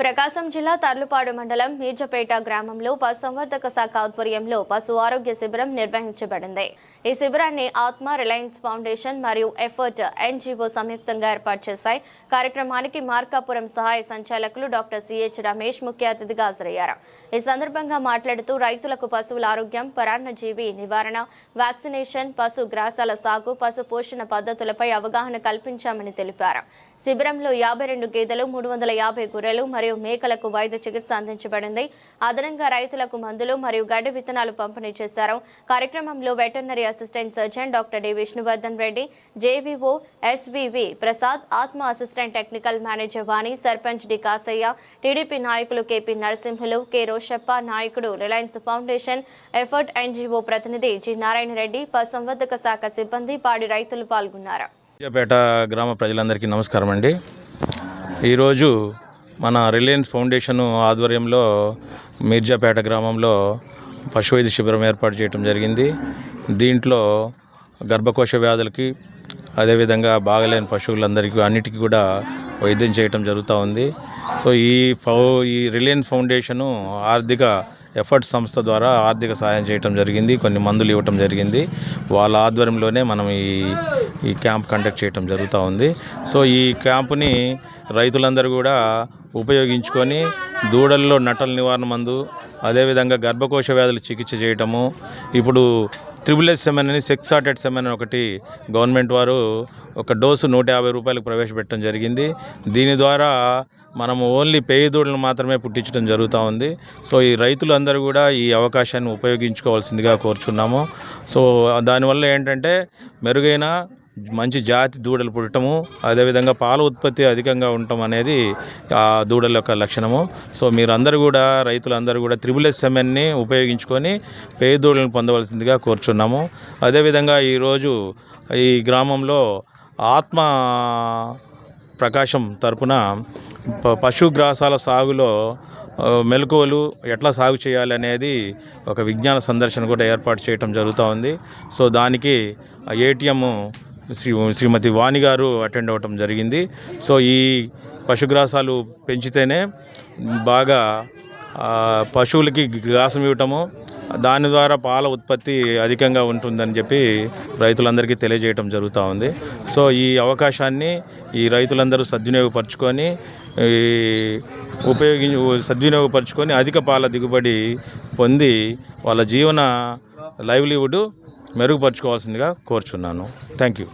ప్రకాశం జిల్లా తర్లుపాడు మండలం మీర్జపేట గ్రామంలో పశుసంవర్ధక శాఖ ఆధ్వర్యంలో పశు ఆరోగ్య శిబిరం నిర్వహించబడింది. ఈ శిబిరాన్ని ఆత్మ రిలయన్స్ ఫౌండేషన్ మరియు ఎఫర్ట్ ఎన్జిఓ సంయుక్తంగా ఏర్పాటు చేశాయి. కార్యక్రమానికి మార్కాపురం సహాయ సంచాలకులు డాక్టర్ సిహెచ్ రమేష్ ముఖ్య అతిథిగా హాజరయ్యారు. ఈ సందర్భంగా మాట్లాడుతూ రైతులకు పశువుల ఆరోగ్యం పరాన్నజీవి నివారణ వ్యాక్సినేషన్ పశు గ్రాసాల సాగు పశు పోషణ పద్ధతులపై అవగాహన కల్పించామని తెలిపారు. శిబిరంలో యాభై రెండు గేదెలు మూడు వందల యాభై గొర్రెలు మరియు మేకలకు వైద్య చికిత్స అందించబడింది. అదనంగా రైతులకు మందులు మరియు గడ్డి విత్తనాలు పంపిణీ చేశారు. కార్యక్రమంలో veterinary assistant surgeon doctor D. Vishnuvardhan Reddy JVO SVV Prasad ATMA assistant technical manager Vani sarpanch D. Kasaiah TDP నాయకులు కేపీ నరసింహులు కె. రోషప్ప నాయకుడు రిలయన్స్ ఫౌండేషన్ ఎఫర్ట్ ఎన్జీఓ ప్రతినిధి జి. నారాయణ రెడ్డి పశుసంవర్ధక శాఖ సిబ్బంది పాడి రైతులు పాల్గొన్నారు. విజయపేట గ్రామ ప్రజలందరికీ నమస్కారం అండి ఈరోజు మన రిలయన్స్ ఫౌండేషన్ ఆధ్వర్యంలో మీర్జాపేట గ్రామంలో పశువైద్య శిబిరం ఏర్పాటు చేయడం జరిగింది. దీంట్లో గర్భకోశ వ్యాధులకి అదేవిధంగా బాగలేని పశువులందరికీ అన్నిటికీ కూడా వైద్యం చేయటం జరుగుతూ ఉంది. సో ఈ ఫౌ ఈ రిలయన్స్ ఫౌండేషను ఆర్థిక ఎఫర్ట్ సంస్థ ద్వారా ఆర్థిక సహాయం చేయటం జరిగింది. కొన్ని మందులు ఇవ్వటం జరిగింది. వాళ్ళ ఆధ్వర్యంలోనే మనం ఈ ఈ క్యాంప్ కండక్ట్ చేయటం జరుగుతూ ఉంది. సో ఈ క్యాంపుని రైతులందరూ కూడా ఉపయోగించుకొని దూడల్లో నటల నివారణ మందు అదేవిధంగా గర్భకోశ వ్యాధులు చికిత్స చేయటము ఇప్పుడు త్రిబుల్ ఎస్ సెమెన్ అని సెక్సాటెడ్ సెమెన్ ఒకటి గవర్నమెంట్ వారు ఒక డోసు నూట యాభై రూపాయలకు ప్రవేశపెట్టడం జరిగింది. దీని ద్వారా మనము ఓన్లీ పేయి దూడలను మాత్రమే పుట్టించడం జరుగుతూ ఉంది. సో ఈ రైతులందరూ కూడా ఈ అవకాశాన్ని ఉపయోగించుకోవాల్సిందిగా కోరుచున్నాము. సో దానివల్ల ఏంటంటే మెరుగైన మంచి జాతి దూడలు పుట్టడము అదేవిధంగా పాల ఉత్పత్తి అధికంగా ఉండటం అనేది ఆ దూడల యొక్క లక్షణము. సో మీరందరూ కూడా రైతులందరూ కూడా త్రిబుల్ ఎస్ ఉపయోగించుకొని పేద దూడలను పొందవలసిందిగా కోరుచున్నాము. అదేవిధంగా ఈరోజు ఈ గ్రామంలో ఆత్మ ప్రకాశం తరపున ప- పశుగ్రాసాల సాగులో మెలకువలు ఎట్లా సాగు చేయాలి అనేది ఒక విజ్ఞాన సందర్శన కూడా ఏర్పాటు చేయటం జరుగుతూ ఉంది. సో దానికి ఏటీఎం శ్రీ శ్రీమతి వాణి గారు అటెండ్ అవ్వటం జరిగింది. సో ఈ పశుగ్రాసాలు పెంచితేనే బాగా పశువులకి గ్రాసం ఇవ్వటము దాని ద్వారా పాల ఉత్పత్తి అధికంగా ఉంటుందని చెప్పి రైతులందరికీ తెలియజేయటం జరుగుతూ ఉంది. సో ఈ అవకాశాన్ని ఈ రైతులందరూ సద్వినియోగపరచుకొని ఈ ఉపయోగి సద్వినియోగపరచుకొని అధిక పాల దిగుబడి పొంది వాళ్ళ జీవన లైవ్లీవుడ్ మెరుగుపరచుకోవాల్సిందిగా కోరుచున్నాను. Thank you